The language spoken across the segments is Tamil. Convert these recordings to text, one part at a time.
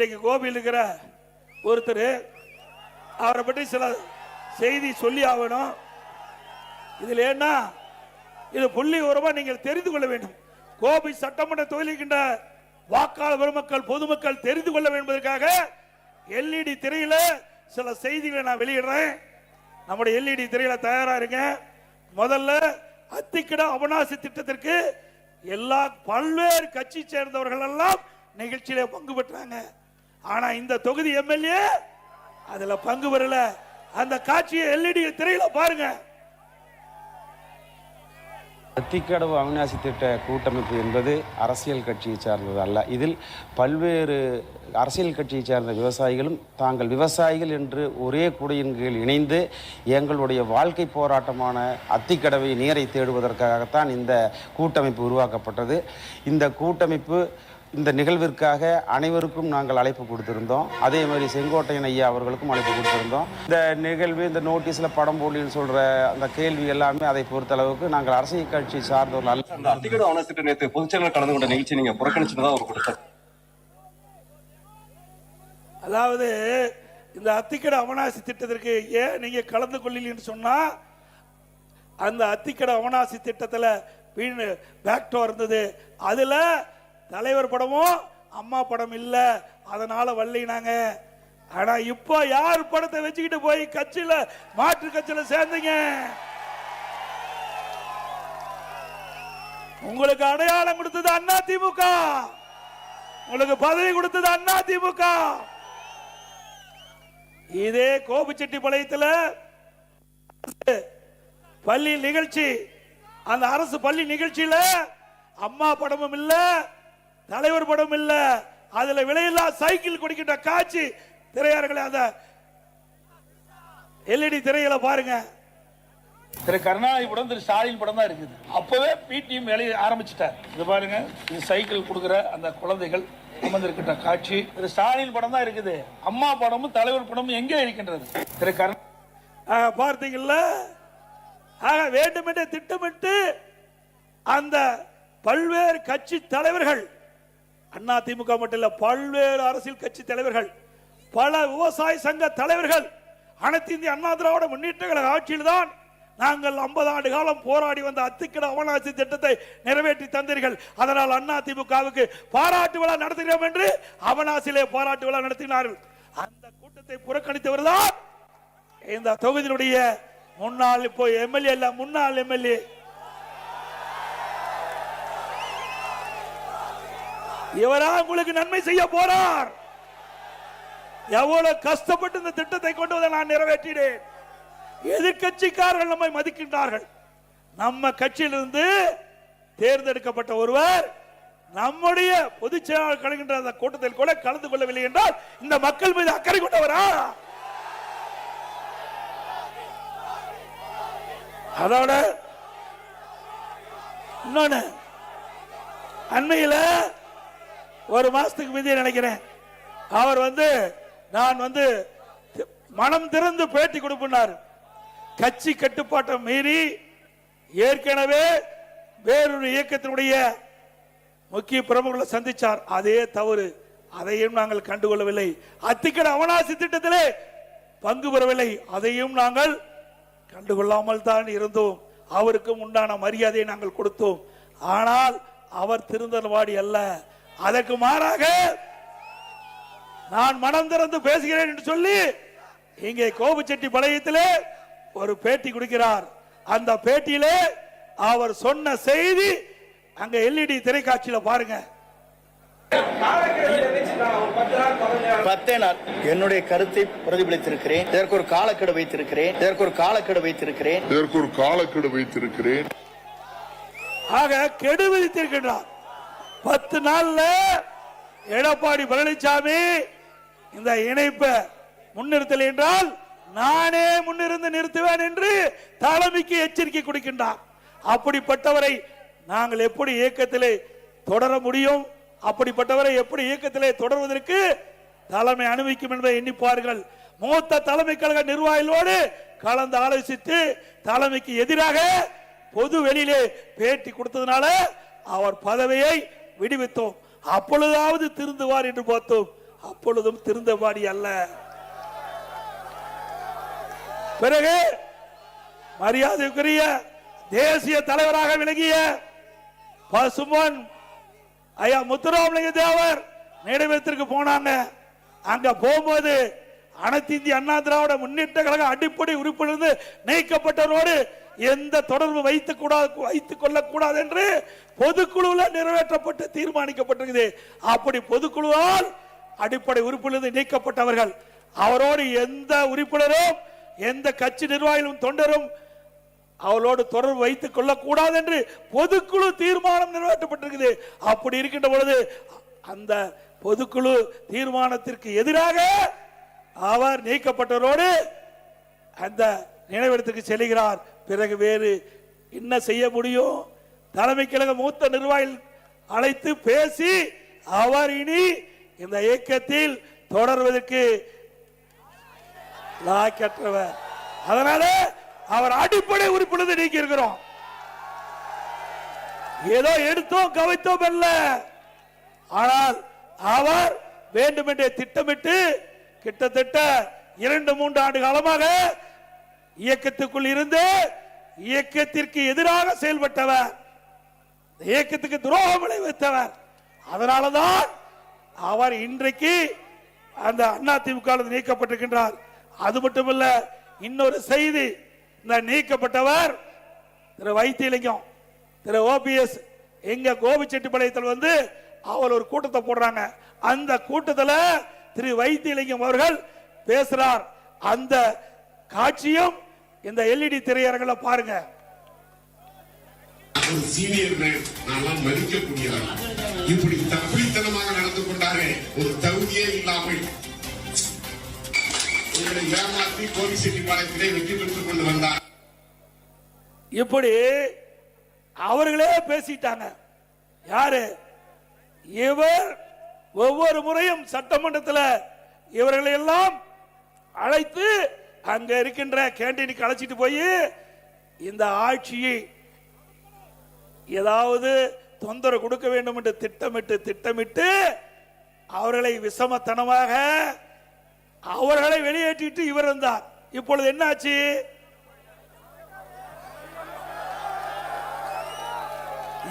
இன்னைக்கு கோபியில் இருக்கிற ஒருத்தர் அவரை பற்றி சில செய்தி சொல்லி ஆகணும். இதில் என்ன இது புள்ளி உரமா நீங்கள் தெரிந்து கொள்ள வேண்டும். கோபி சட்டமன்ற தொகுதிக்கின்ற வாக்காளர் பெருமக்கள் பொதுமக்கள் தெரிந்து கொள்ள வேண்டும் என்பதற்காக எல்இடி திரையில சில செய்திகளை நான் வெளியிடுறேன். நம்முடைய எல்இடி திரையில தயாரா இருங்க. முதல்ல அத்திக்கிட அவனாசி திட்டத்திற்கு எல்லா பல்வேறு கட்சி சேர்ந்தவர்கள் எல்லாம் நிகழ்ச்சியில பங்கு பெற்றாங்க. ஆனா இந்த தொகுதி எம்எல்ஏ அதுல பங்கு பெறல. அந்த காட்சியை எல்இடி திரையில பாருங்க. அத்திக்கடவு அவிநாசி திட்ட கூட்டமைப்பு என்பது அரசியல் கட்சியை சார்ந்தது அல்ல. இதில் பல்வேறு அரசியல் கட்சியை சார்ந்த விவசாயிகளும் தாங்கள் விவசாயிகள் என்று ஒரே குடையின் கீழ் இணைந்து எங்களுடைய வாழ்க்கை போராட்டமான அத்திக்கடவை நீரை தேடுவதற்காகத்தான் இந்த கூட்டமைப்பு உருவாக்கப்பட்டது. இந்த கூட்டமைப்பு இந்த நிகழ்விற்காக அனைவருக்கும் நாங்கள் அழைப்பு கொடுத்திருந்தோம். அதே மாதிரி செங்கோட்டையன் ஐயா அவர்களுக்கும் அழைப்பு கொடுத்திருந்தோம். இந்த நிகழ்வு இந்த நோட்டீஸில் படம் போலின்னு சொல்கிற அந்த கேள்வி எல்லாமே அதை பொறுத்தளவுக்கு நாங்கள் அரசியல் கட்சி சார்ந்தவர்கள் அல்ல அந்த அத்திக்கட ஆவணத்திட்ட நேற்று பொதுச்செயலர் கலந்து கொண்ட நிகழ்ச்சி நீங்க புறக்கணிச்சுதான் அவர் கொடுத்தார். அதாவது இந்த அத்திக்கட அவனாசி திட்டத்திற்கு ஏன் நீங்க கலந்து கொள்ளலன்னு சொன்னா அந்த அத்திக்கட அவனாசி திட்டத்துல வீண் பேக்டோ இருந்தது. அதுல தலைவர் படமும் அம்மா படம் இல்ல. அதனால வள்ளினாங்க. ஆனா இப்போ யார் படத்தை வச்சுக்கிட்டு போய் கட்சியில மாற்று கட்சியில சேர்ந்தீங்க? உங்களுக்கு அடையாளம் கொடுத்தது அண்ணா திமுக. உங்களுக்கு பதவி கொடுத்தது அண்ணா திமுக. இதே கோபிச்செட்டிப்பாளையத்தில் பள்ளி நிகழ்ச்சி அந்த அரசு பள்ளி நிகழ்ச்சியில அம்மா படமும் இல்லை இல்ல. அதுல விலையில்லா சைக்கிள் கொடுக்கின்ற காட்சி திரையாளர்களை அந்த எல்இடி திரையில பாருங்க. திரு கருணாநிதி படம் திரு ஸ்டாலின் படம் தான் இருக்குது. அப்பவே பிடிஎம் வேலையை ஆரம்பிச்சிட்டார். இது பாருங்க இது சைக்கிள் கொடுக்குற அந்த குழந்தைகள் அமர்ந்திருக்கின்ற காட்சி. திரு ஸ்டாலின் படம் தான் இருக்குது. அம்மா படமும் தலைவர் படமும் எங்கே இருக்கின்றது? திரு கருணா பார்த்தீங்கல்ல ஆக வேண்டுமென்றே திட்டமிட்டு அந்த பல்வேறு கட்சி தலைவர்கள் அண்ணா திமுக மட்டும் இல்ல பல்வேறு அரசியல் கட்சி தலைவர்கள் பல விவசாய சங்க தலைவர்கள் அனைத்து இந்திய அண்ணா திராவிட முன்னேற்ற கழக ஆட்சியில் தான் நாங்கள் 50 ஆண்டு காலம் போராடி வந்த அத்திக்கட அவனாசி திட்டத்தை நிறைவேற்றி தந்தீர்கள். அதனால் அண்ணா திமுகவுக்கு பாராட்டு விழா நடத்துகிறோம் என்று அவனாசிலே பாராட்டு விழா நடத்தினார்கள். அந்த கூட்டத்தை புறக்கணித்தவர் தான் இந்த தொகுதியினுடைய முன்னாள் இப்போ எம்எல்ஏ இல்ல முன்னாள் எம்எல்ஏ இவரா உங்களுக்கு நன்மை செய்ய போறார். எவ்வளவு கஷ்டப்பட்டு இந்த திட்டத்தை கொண்டு வந்து நான் நிறைவேற்றினேன். எதிர்கட்சிக்காரர்கள் நம்மை மதிக்கின்றார்கள். நம்ம கட்சியிலிருந்து தேர்ந்தெடுக்கப்பட்ட ஒருவர் நம்முடைய பொதுச் செயலாளர் கலகின்ற அந்த கூட்டத்தில் கூட கலந்து கொள்ளவில்லை என்றால் இந்த மக்கள் மீது அக்கறை கொண்டவரா? அதோட இன்னொன்னு அண்மையில் ஒரு மாசத்துக்கு மீதி நினைக்கிறேன். அவர் வந்து நான் வந்து மனம் திறந்து பேட்டி கொடுப்பினார். கட்சி கட்டுப்பாட்டை மீறி ஏற்கனவே வேறொரு இயக்கத்தினுடைய முக்கிய பிரமுகர்களை சந்திச்சார். அதே தவறு. அதையும் நாங்கள் கண்டுகொள்ளவில்லை. அத்திக்கட அவனாசி திட்டத்திலே பங்கு பெறவில்லை. அதையும் நாங்கள் கண்டுகொள்ளாமல் தான் இருந்தோம். அவருக்கும் உண்டான மரியாதையை நாங்கள் கொடுத்தோம். ஆனால் அவர் திருந்தல்வாடி அல்ல. அதற்கு மாறாக நான் மனம் திறந்து பேசுகிறேன் என்று சொல்லி இங்கே கோபுச்செட்டி பாளையத்திலே ஒரு பேட்டி கொடுக்கிறார். அந்த பேட்டியிலே அவர் சொன்ன செய்தி அங்க எல்இடி திரைக்காட்சியில பாருங்க. பத்தே நாள். என்னுடைய கருத்தை பிரதிபலித்திருக்கிறேன். இதற்கு ஒரு காலக்கெடு வைத்திருக்கிறேன். இதற்கு ஒரு காலக்கெடு வைத்திருக்கிறேன். இதற்கு ஒரு காலக்கெடு வைத்திருக்கிறேன். ஆக கெடு விதித்திருக்கின்றார். பத்து நாள்ல எடப்பாடி பழனிசாமி இந்த இணைப்பை முன்னிறுத்தல் என்றால் நானே முன்னிருந்து நிறுத்துவேன் என்று தலைமைக்கு எச்சரிக்கை கொடுக்கின்றார். அப்படிப்பட்டவரை நாங்கள் எப்படி இயக்கத்திலே தொடர முடியும்? அப்படிப்பட்டவரை எப்படி இயக்கத்திலே தொடர்வதற்கு தலைமை அனுமதிக்கும் என்பதை எண்ணிப்பார்கள் மூத்த தலைமை கழக நிர்வாகிகளோடு கலந்து ஆலோசித்து தலைமைக்கு எதிராக பொது வெளியிலே பேட்டி கொடுத்ததுனால அவர் பதவியை விடுவித்தோம். அப்பொழுதாவது திருந்துவார் என்று பார்த்தோம். அப்பொழுதும் திருந்தபாடி அல்ல. பிறகு மரியாதைக்குரிய தேசிய தலைவராக விளங்கிய பசுமன் ஐயா முத்துராமலிங்க தேவர் நினைவகத்திற்கு போனாங்க. அங்க போகும்போது அனைத்து இந்திய அண்ணா திராவிட முன்னேற்ற கழக அடிப்படை உறுப்பிலிருந்து நீக்கப்பட்டவரோடு எந்த தொடர்பு வைத்துக் கூடாது வைத்துக் கொள்ளக்கூடாது என்று பொதுக்குழுவில் நிறைவேற்றப்பட்டு தீர்மானிக்கப்பட்டிருக்குது. அப்படி பொதுக்குழுவால் அடிப்படை உறுப்பிலிருந்து நீக்கப்பட்டவர்கள். அவரோடு எந்த உறுப்பினரும் எந்த கட்சி நிர்வாகிகளும் தொண்டரும் அவளோடு தொடர்பு வைத்துக் கொள்ளக்கூடாது என்று பொதுக்குழு தீர்மானம் நிறைவேற்றப்பட்டிருக்குது. அப்படி இருக்கின்ற பொழுது அந்த பொதுக்குழு தீர்மானத்திற்கு எதிராக அவர் நீக்கப்பட்டவரோடு அந்த நினைவிடத்துக்கு செல்கிறார். பிறகு வேறு என்ன செய்ய முடியும்? தலைமை கழக மூத்த நிர்வாகிகள் அழைத்து பேசி அவர் இனி இந்த இயக்கத்தில் தொடர்வதற்கு லாக்கற்றவர் அதனால அவர் அடிப்படை உறுப்பினர் நீக்கி இருக்கிறோம் ஏதோ எடுத்தோம் கவித்தோம் அல்ல ஆனால் அவர் வேண்டுமென்றே திட்டமிட்டு கிட்டத்தட்ட இரண்டு மூன்று ஆண்டு காலமாக இயக்கத்துக்குள் இருந்து இயக்கத்திற்கு எதிராக செயல்பட்டவர். இயக்கத்துக்கு துரோகம் விளைவித்தவர். அதனாலதான் அவர் இன்றைக்கு அந்த அண்ணா திமுக நீக்கப்பட்டிருக்கின்றார். அது மட்டுமல்ல இன்னொரு செய்தி இந்த நீக்கப்பட்டவர் திரு வைத்தியலிங்கம் திரு ஓபிஎஸ் எங்க கோபிச்செட்டிப்பாளையத்தில் வந்து அவர் ஒரு கூட்டத்தை போடுறாங்க. அந்த கூட்டத்தில் திரு வைத்தியலிங்கம் அவர்கள் பேசுறார். அந்த காட்சியும் இந்த எல்இடி பாருங்க. மேன் நான்லாம் மதிக்கக்கூடியவர் இப்படி தப்பித்தனமாக நடந்து கொண்டாரே ஒரு தகுதியே இல்லாமல். ஏமாற்றி கோவிச்செட்டிப்பாளையத்திலே வெற்றி பெற்றுக் கொண்டு வந்தார். இப்படி அவர்களே பேசிட்டாங்க. யாரு? இவர் ஒவ்வொரு முறையும் சட்டமன்றத்தில் இவர்களை எல்லாம் அழைத்து அங்க இருக்கின்ற கேண்டீனுக்கு அழைச்சிட்டு போய் இந்த ஆட்சியை ஏதாவது தொந்தரவு கொடுக்க வேண்டும் என்று திட்டமிட்டு திட்டமிட்டு அவர்களை விஷமத்தனமாக அவர்களை வெளியேற்றிட்டு இவர் வந்தார். இப்பொழுது என்னாச்சு?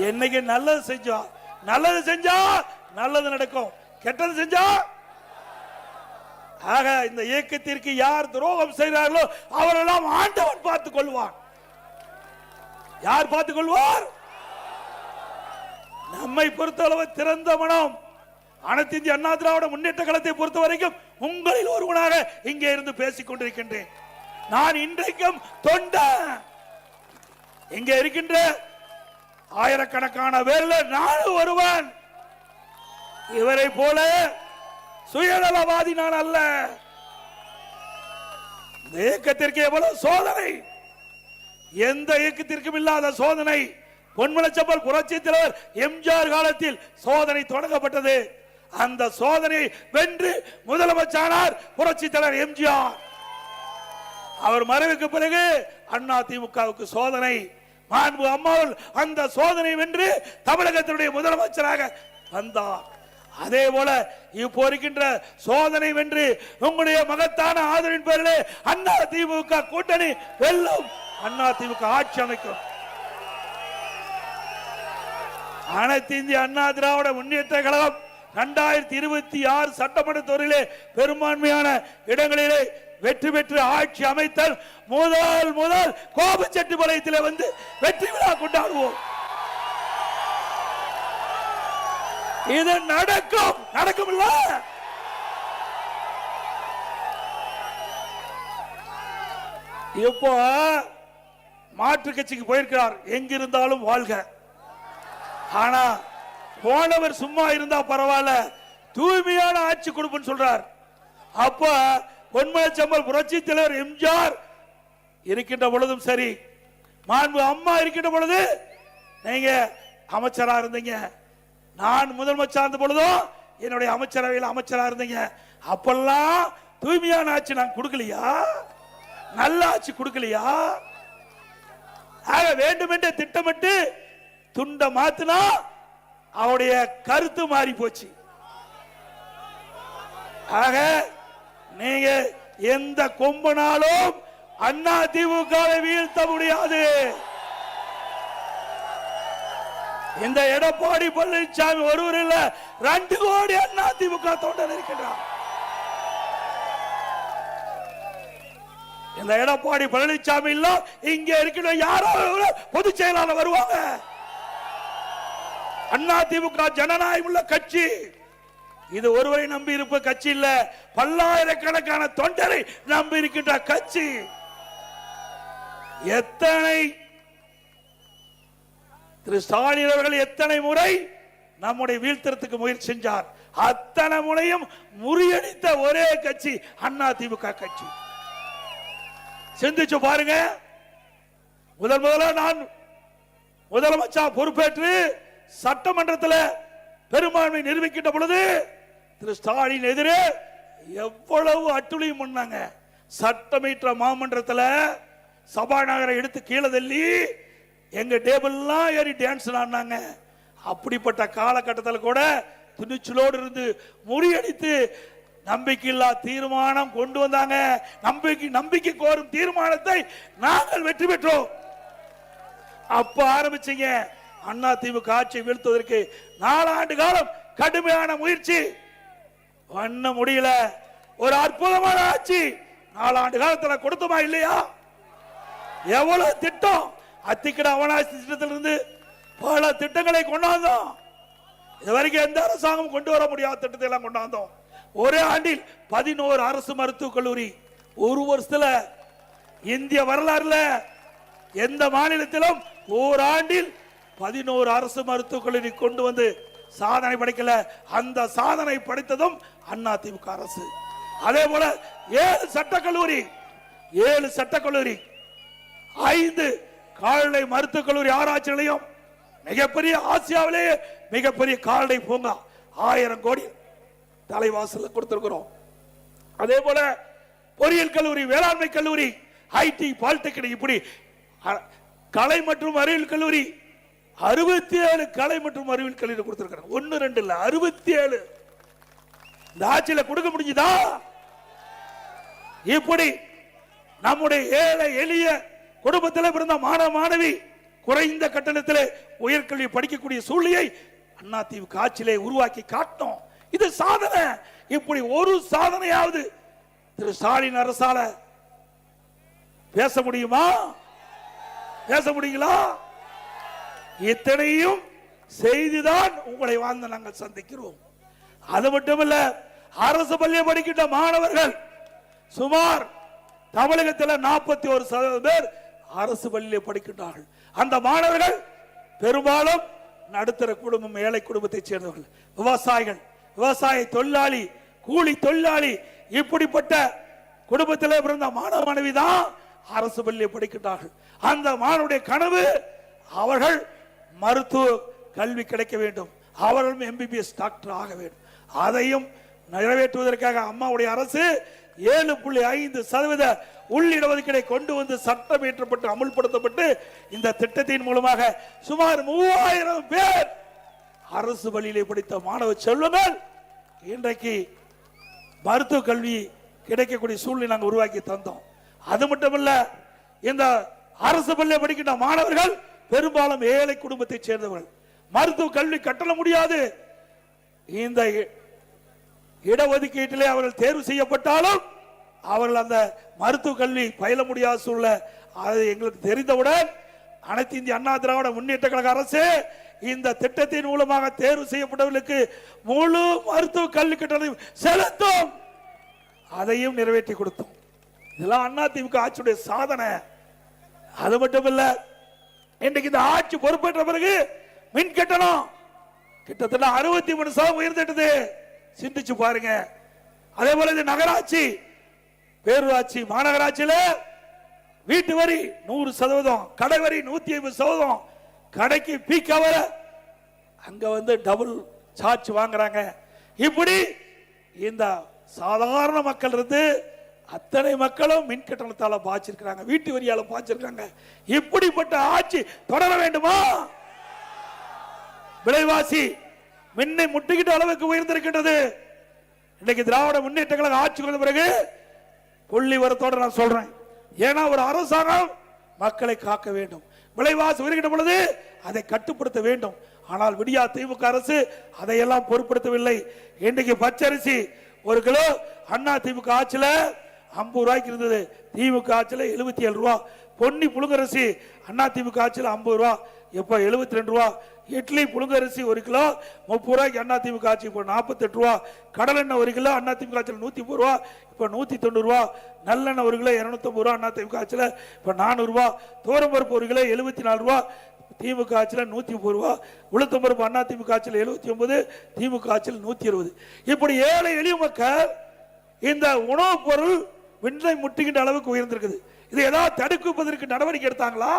என்னைக்கு நல்லது செஞ்சோம் நல்லது செஞ்சா நல்லது நடக்கும். கெட்டது செஞ்சா ஆக இந்த இயக்கத்திற்கு யார் துரோகம் செய்கிறார்களோ அவரெல்லாம் ஆண்டவன் பார்த்துக் கொள்வான் யார் பார்த்துக் கொள்வார்? நம்மை பொறுத்தளவு திறந்த மனம். அனைத்து இந்திய அண்ணா திராவிட முன்னேற்ற கழகத்தை பொறுத்த வரைக்கும் உங்களில் ஒருவனாக இங்கே இருந்து பேசிக் கொண்டிருக்கின்றேன். நான் இன்றைக்கும் தொண்ட. இங்க இருக்கின்ற ஆயிரக்கணக்கான பேர்ல நானும் ஒருவன். இவரை போல சுயநலவாதி நான் அல்ல. இந்த இயக்கத்திற்கு எவ்வளவு சோதனை? எந்த இயக்கத்திற்கும் இல்லாத சோதனை. பொன்மனச்சம்பல் புரட்சி தலைவர் எம்ஜிஆர் காலத்தில் சோதனை தொடங்கப்பட்டது. அந்த சோதனை வென்று முதலமைச்சானார் புரட்சி தலைவர் எம்ஜிஆர். அவர் மறைவுக்கு பிறகு அண்ணா திமுகவுக்கு சோதனை. மாண்பு அம்மாவில் அந்த சோதனை வென்று தமிழகத்தினுடைய முதலமைச்சராக வந்தார். அதே போல இப்போ இருக்கின்ற சோதனை வென்று உங்களுடைய மகத்தான ஆதரவின் பேரிலே அண்ணா திமுக கூட்டணி வெல்லும். அண்ணா திமுக ஆட்சி அமைக்கும். அனைத்து இந்திய அண்ணா திராவிட முன்னேற்ற கழகம் இரண்டாயிரத்தி இருபத்தி ஆறு சட்டமன்ற தொகுதியிலே பெரும்பான்மையான இடங்களிலே வெற்றி பெற்று ஆட்சி அமைத்தல் முதல் முதல் கோபச்செட்டிப்பாளையத்திலே வந்து வெற்றி விழா கொண்டாடுவோம். இது நடக்கும். நடக்கும் இல்ல இப்போ மாற்று கட்சிக்கு போயிருக்கிறார். எங்கிருந்தாலும் வாழ்க. ஆனா போனவர் சும்மா இருந்தா பரவாயில்ல. தூய்மையான ஆட்சி கொடுப்புன்னு சொல்றார். அப்ப பொன்மனச்சம்பல் புரட்சி தலைவர் எம்ஜிஆர் இருக்கின்ற பொழுதும் சரி. மாண்பு அம்மா இருக்கின்ற பொழுது நீங்க அமைச்சரா இருந்தீங்க. நான் முதலமைச்சர் இருந்த பொழுதும் என்னுடைய அமைச்சரவையில் அமைச்சரா இருந்தீங்க. அப்பெல்லாம் தூய்மையான ஆட்சி நான் கொடுக்கலையா? நல்ல ஆட்சி கொடுக்கலையா? ஆக வேண்டுமென்றே திட்டமிட்டு துண்ட மாத்தினா அவருடைய கருத்து மாறி போச்சு. ஆக நீங்க எந்த கொம்பனாலும் அண்ணா திமுக வீழ்த்த முடியாது. இந்த எடப்பாடி பழனிசாமி ஒருவர் இல்ல ரெண்டு கோடி அண்ணா திமுக தொண்டர் இருக்கின்றார். இந்த எடப்பாடி பழனிசாமி இல்ல இங்க இருக்கிற யாரோ பொதுச் செயலாளர் வருவாங்க. அண்ணா திமுக ஜனநாயகம் உள்ள கட்சி. இது ஒருவரை நம்பி இருப்ப கட்சி இல்ல பல்லாயிரக்கணக்கான தொண்டரை நம்பி இருக்கின்ற கட்சி. எத்தனை திரு ஸ்டாலின் அவர்கள் எத்தனை முறை நம்முடைய வீழ்த்தறதுக்கு முயற்சி செஞ்சார். அத்தனை முறையும் முறியடித்த ஒரே கட்சி அண்ணா திமுக கட்சி. சிந்திச்சு பாருங்க. முதல் முதல்ல நான் முதலமைச்சா பொறுப்பேற்று சட்டமன்றத்தில் பெரும்பான்மை நிரூபிக்கின்ற பொழுது திரு ஸ்டாலின் எதிரே எவ்வளவு அட்டுழியும் பண்ணாங்க. சட்டமீற்ற மாமன்றத்தில் சபாநாயகரை எடுத்து கீழே தள்ளி எங்க டேபிள்லாம் ஏறி டான்ஸ் ஆடினாங்க அப்படிப்பட்ட காலகட்டத்தில் கூட துணிச்சலோடு இருந்து முறியடித்து நம்பிக்கையில்லா தீர்மானம் கொண்டு வந்தாங்க. நம்பிக்கை நம்பிக்கை கோரும் தீர்மானத்தை நாங்கள் வெற்றி பெற்றோம். அப்ப ஆரம்பிச்சீங்க. அண்ணா திமுக ஆட்சி வீழ்த்துவதற்கு நாலாண்டு காலம் கடுமையான முயற்சி. பண்ண முடியல. ஒரு அற்புதமான ஆட்சி. நாலாண்டு காலத்துல கொடுத்தோமா இல்லையா? எவ்வளவு திட்டம்? அத்திக்கட அவனாசி திட்டத்திலிருந்து பல திட்டங்களை கொண்டாந்தோம். இது வரைக்கும் எந்த அரசாங்கம் கொண்டு வர முடியாத திட்டத்தை எல்லாம் கொண்டாந்தோம். ஒரே ஆண்டில் பதினோரு அரசு மருத்துவக் கல்லூரி ஒரு வருஷத்துல இந்திய வரலாறுல எந்த மாநிலத்திலும் ஓராண்டில் பதினோரு அரசு மருத்துவக் கல்லூரி கொண்டு வந்து சாதனை படைக்கல. அந்த சாதனை படைத்ததும் அண்ணா திமுக அரசு. அதே போல ஏழு சட்டக்கல்லூரி ஏழு சட்டக்கல்லூரி ஐந்து கால்நடை மருத்துவக் கல்லூரி ஆராய்ச்சி நிலையம் மிகப்பெரிய ஆசியாவிலேயே மிகப்பெரிய கால்நடை பூங்கா ஆயிரம் கோடி தலைவாசல்ல கொடுத்திருக்கிறோம். அதே போல பொறியியல் கல்லூரி வேளாண்மை கல்லூரி ஐடி பாலிடெக்னிக் இப்படி கலை மற்றும் அறிவியல் கல்லூரி அறுபத்தி ஏழு கலை மற்றும் அறிவியல் கல்லூரி கொடுத்திருக்கிறாங்க ஒன்னு ரெண்டு இல்ல அறுபத்தி ஏழு இந்த ஆட்சியில கொடுக்க முடிஞ்சுதா? இப்படி நம்முடைய ஏழை எளிய குடும்பத்தில் பிறந்த மாணவ மாணவி குறைந்த கட்டணத்தில் உயர்கல்வி படிக்கக்கூடிய சூழ்நிலையை அண்ணா தீவு காட்சியிலே உருவாக்கி காட்டணும். இது சாதனை. இப்படி ஒரு சாதனையாவது திரு ஸ்டாலின் அரசால பேச முடியுமா? பேச முடியுங்களா? இத்தனையும் செய்துதான் உங்களை வாழ்ந்து நாங்கள் சந்திக்கிறோம். அது மட்டுமல்ல அரசு பள்ளியை படிக்கின்ற மாணவர்கள் சுமார் தமிழகத்தில் நாற்பத்தி ஒரு சதவீதம் பேர் அரசு பள்ளியில் படிக்கின்றார்கள். அந்த மாணவர்கள் பெரும்பாலும் நடுத்தர குடும்பம் ஏழை குடும்பத்தைச் சேர்ந்தவர்கள். விவசாயிகள் விவசாய தொழிலாளி கூலி தொழிலாளி இப்படிப்பட்ட குடும்பத்தில் பிறந்த மாணவ மாணவி தான் அரசு பள்ளியில் படிக்கின்றார்கள். அந்த மாணவனுடைய கனவு அவர்கள் மருத்துவ கல்வி கிடைக்க வேண்டும். அவர்களும் எம்பிபிஎஸ் டாக்டர் ஆக வேண்டும். அதையும் நிறைவேற்றுவதற்காக அம்மாவுடைய அரசு ஏழு புள்ளி ஐந்து சதவீத உள்ளிடஒதுக்கீடை கொண்டு வந்து சட்டம் இயற்றப்பட்டு அமுல்படுத்தப்பட்டு இந்த திட்டத்தின் மூலமாக சுமார் மூவாயிரம் பேர் அரசு பள்ளியிலே படித்த மாணவ செல்வங்கள் இன்றைக்கு மருத்துவ கல்வி கிடைக்கக்கூடிய சூழ்நிலை நாங்கள் உருவாக்கி தந்தோம். அது மட்டுமல்ல இந்த அரசு பள்ளியை படிக்கின்ற மாணவர்கள் பெரும்பாலும் ஏழை குடும்பத்தைச் சேர்ந்தவர்கள். மருத்துவ கல்வி கட்டண முடியாது. இந்த இ- இடஒதுக்கீட்டிலே அவர்கள் தேர்வு செய்யப்பட்டாலும் அவர்கள் அந்த மருத்துவ கல்வி பயில முடியாத சூழ்நிலை. அது எங்களுக்கு தெரிந்தவுடன் அனைத்து இந்திய அண்ணா திராவிட முன்னேற்ற கழக அரசு இந்த திட்டத்தின் மூலமாக தேர்வு செய்யப்பட்டவர்களுக்கு முழு மருத்துவ கல்வி கட்டணம் செலுத்தும். அதையும் நிறைவேற்றி கொடுத்தோம். இதெல்லாம் அண்ணா திமுக ஆட்சியுடைய சாதனை. அது மட்டும் இல்ல இன்றைக்கு இந்த ஆட்சி பொறுப்பேற்ற பிறகு மின் கட்டணம் கிட்டத்தட்ட அறுபத்தி மூணு சதவீதம் உயர்ந்துட்டது. சிந்திச்சு பாருங்க. அதே போல இது நகராட்சி பேரூராட்சி மாநகராட்சியில வீட்டு வரி நூறு சதவீதம் கடை வரி நூத்தி ஐம்பது சதவீதம். கடைக்கு பீக் அவர் அங்க வந்து டபுள் சார்ஜ் வாங்குறாங்க. இப்படி இந்த சாதாரண மக்கள் இருந்து அத்தனை மக்களும் மின் கட்டணத்தால பாய்ச்சிருக்கிறாங்க. வீட்டு வரியால பாய்ச்சிருக்காங்க. இப்படிப்பட்ட ஆட்சி தொடர வேண்டுமா? விலைவாசி மின்னை முட்டுக்கிட்ட அளவுக்கு உயர்ந்திருக்கின்றது. இன்னைக்கு திராவிட முன்னேற்ற கழக ஆட்சி பிறகு புள்ளி வரத்தோட நான் சொல்றேன். ஏன்னா ஒரு அரசாங்கம் மக்களை காக்க வேண்டும். விலைவாசி உயர்கின்ற பொழுது அதை கட்டுப்படுத்த வேண்டும். ஆனால் விடியா திமுக அரசு அதையெல்லாம் பொருட்படுத்தவில்லை. இன்றைக்கு பச்சரிசி ஒரு கிலோ அண்ணா திமுக ஆட்சியில் ஐம்பது ரூபாய்க்கு இருந்தது. திமுக ஆட்சியில் எழுபத்தி ஏழு ரூபா. பொன்னி புழுங்கரசி அண்ணா திமுக ஆட்சியில் ஐம்பது ரூபா. எப்போ எழுபத்தி ரெண்டு ரூபா? இட்லி புழுங்கரிசி ஒரு கிலோ முப்பது ரூபாய்க்கு அண்ணா திமுக ஆட்சி இப்போ நாற்பத்தெட்டு ரூபா. கடலெண்ணெய் ஒரு கிலோ அண்ணா திமுக ஆட்சியில் நூற்றி முப்பது ரூபா. இப்போ நூற்றி தொண்ணூறுரூவா நல்லெண்ணெய் ஒரு கிலோ இரநூத்தம்பது ரூபா அண்ணா திமுக ஆட்சியில் இப்போ நானூறுரூவா தோரம்பருப்பு ஒரு கிலோ எழுபத்தி நாலு ரூபா. திமுக ஆட்சியில் நூற்றி முப்பது ரூபா. உளுத்தம்பருப்பு அண்ணா திமுக ஆட்சியில் எழுபத்தி ஒன்பது திமுக ஆட்சியில் நூற்றி இருபது இப்படி ஏழை எளிய மக்கள் இந்த உணவுப் பொருள் விண்ணை முட்டுகின்ற அளவுக்கு உயர்ந்திருக்குது. இது ஏதாவது தடுக்குவதற்கு நடவடிக்கை எடுத்தாங்களா?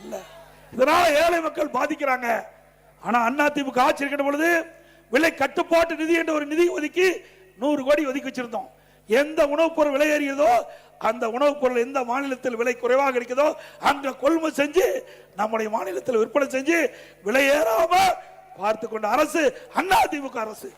இல்லை. இதனால ஏழை மக்கள் பாதிக்கிறாங்க. ஆனா அண்ணா திமுக ஆட்சி இருக்கிற பொழுது விலை கட்டுப்பாட்டு நிதி என்ற ஒரு நிதி ஒதுக்கி நூறு கோடி ஒதுக்கி வச்சிருந்தோம். எந்த உணவுப் பொருள் விலை ஏறியதோ அந்த உணவுப் பொருள் எந்த மாநிலத்தில் விலை குறைவாக இருக்கிறதோ அங்க கொள்முதல் செஞ்சு நம்முடைய மாநிலத்தில் விற்பனை செஞ்சு விலை ஏறாம பார்த்து கொண்ட அரசு அண்ணா திமுக அரசு.